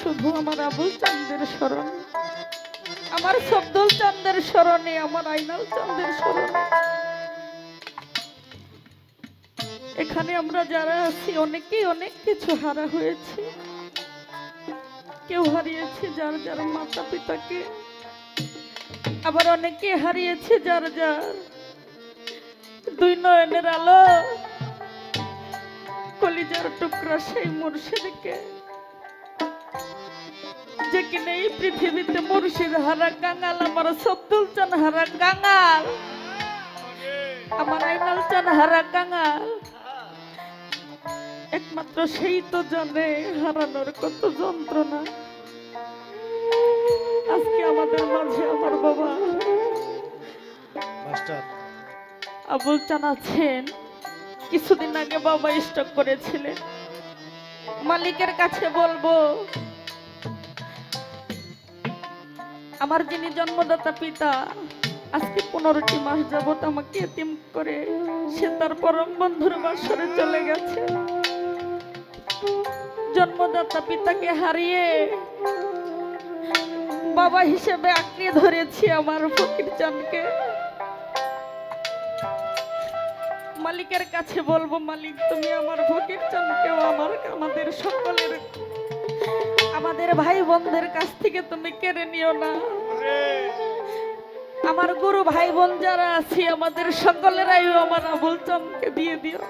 শুধু আমার আবুল চান্দের স্মরণে। আমার সবদুল চান্দের স্মরণে, আমার আইনাল চান্দের স্মরণে। এখানে আমরা যারা আছি অনেকেই অনেক কিছু হারা হয়েছে। কেউ হারিয়েছে যার যার মাতা পিতাকে আবার অনেকে হারিয়েছে যার যার দুই নয়নের আলো। কলিজার টুকরা সেই মুর্শিদকে। যে কিনা এই পৃথিবীতে মুর্শিদ হারা কাঙাল আমার সব্দুল চান হারা কাঙাল। আমার আইনাল চান হারা কাঙাল। একমাত্র সেই তো জানে হারানোর কত যন্ত্রণা। আজকে আমাদের মাঝে আমার বাবা। মাস্টার। আবুল জানাচ্ছেন কিছুদিন আগে বাবা স্টক করেছিলেন। মালিকের কাছে বলব আমার যিনি জন্মদাতা পিতা, আজকে পনেরোটি মাস যাবত আমাকে এতিম করে, সে তার পরম বন্ধুর বাসরে চলে গেছে। জন্মদাতা পিতাকে হারিয়ে বাবা হিসেবে আঁকড়ে ধরেছি আমার ফকির চানকে মালিকের কাছে বলব, মালিক, তুমি আমার ফকির আমার আমাদের সকলের আমাদের ভাই বোনদের কাছ থেকে তুমি কেড়ে নিও না। আমার গুরু ভাই বোন যারা আছি, আমাদের সকলেরাই আমার আবুল চমকে দিয়ে দিও।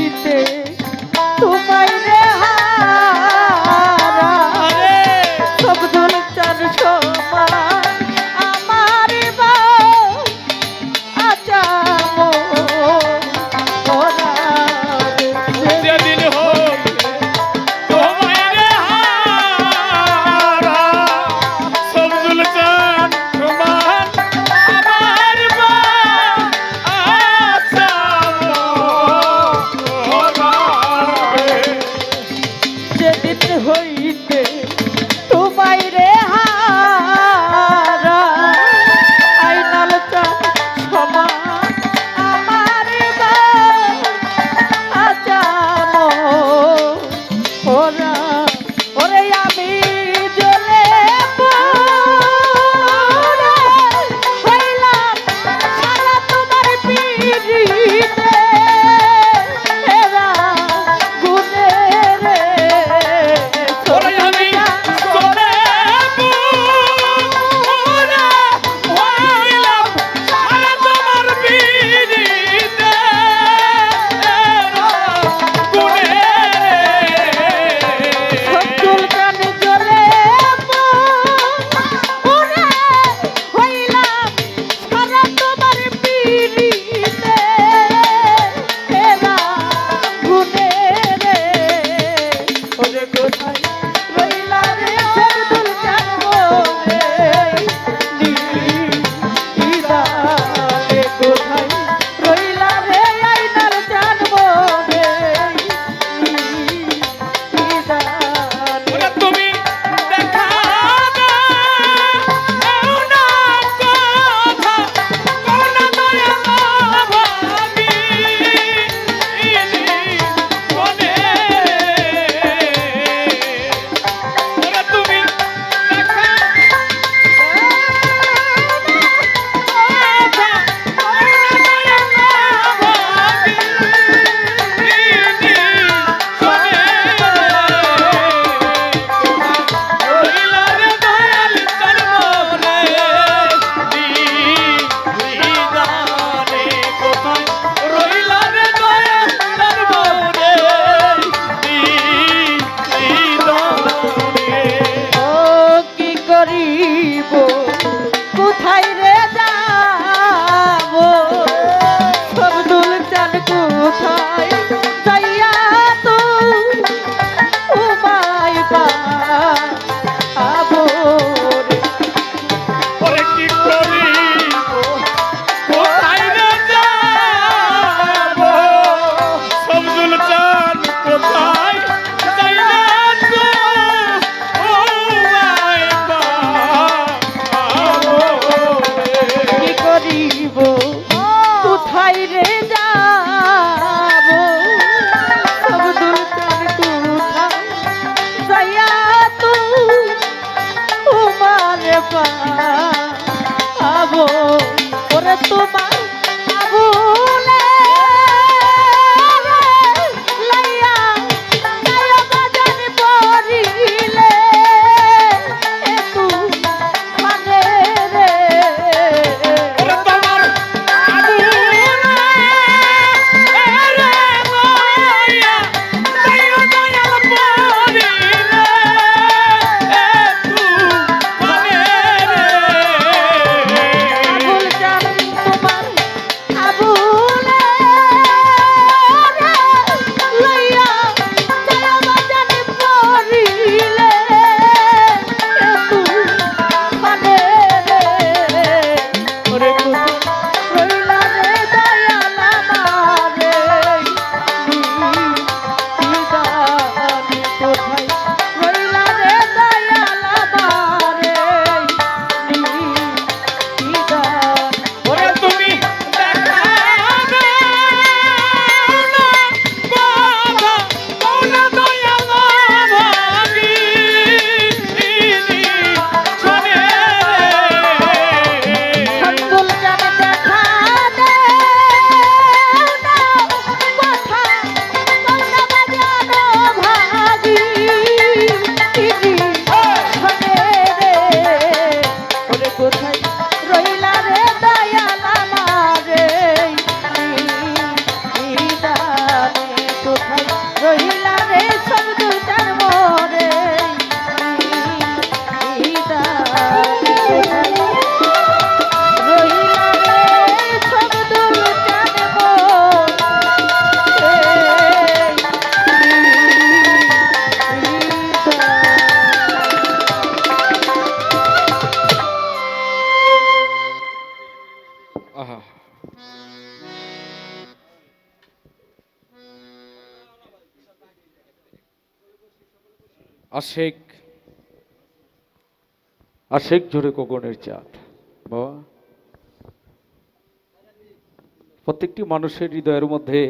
দিতে আশেক আশেক জোরে কগনের চাঁদ। বাবা। প্রত্যেকটি মানুষের হৃদয়ের মধ্যে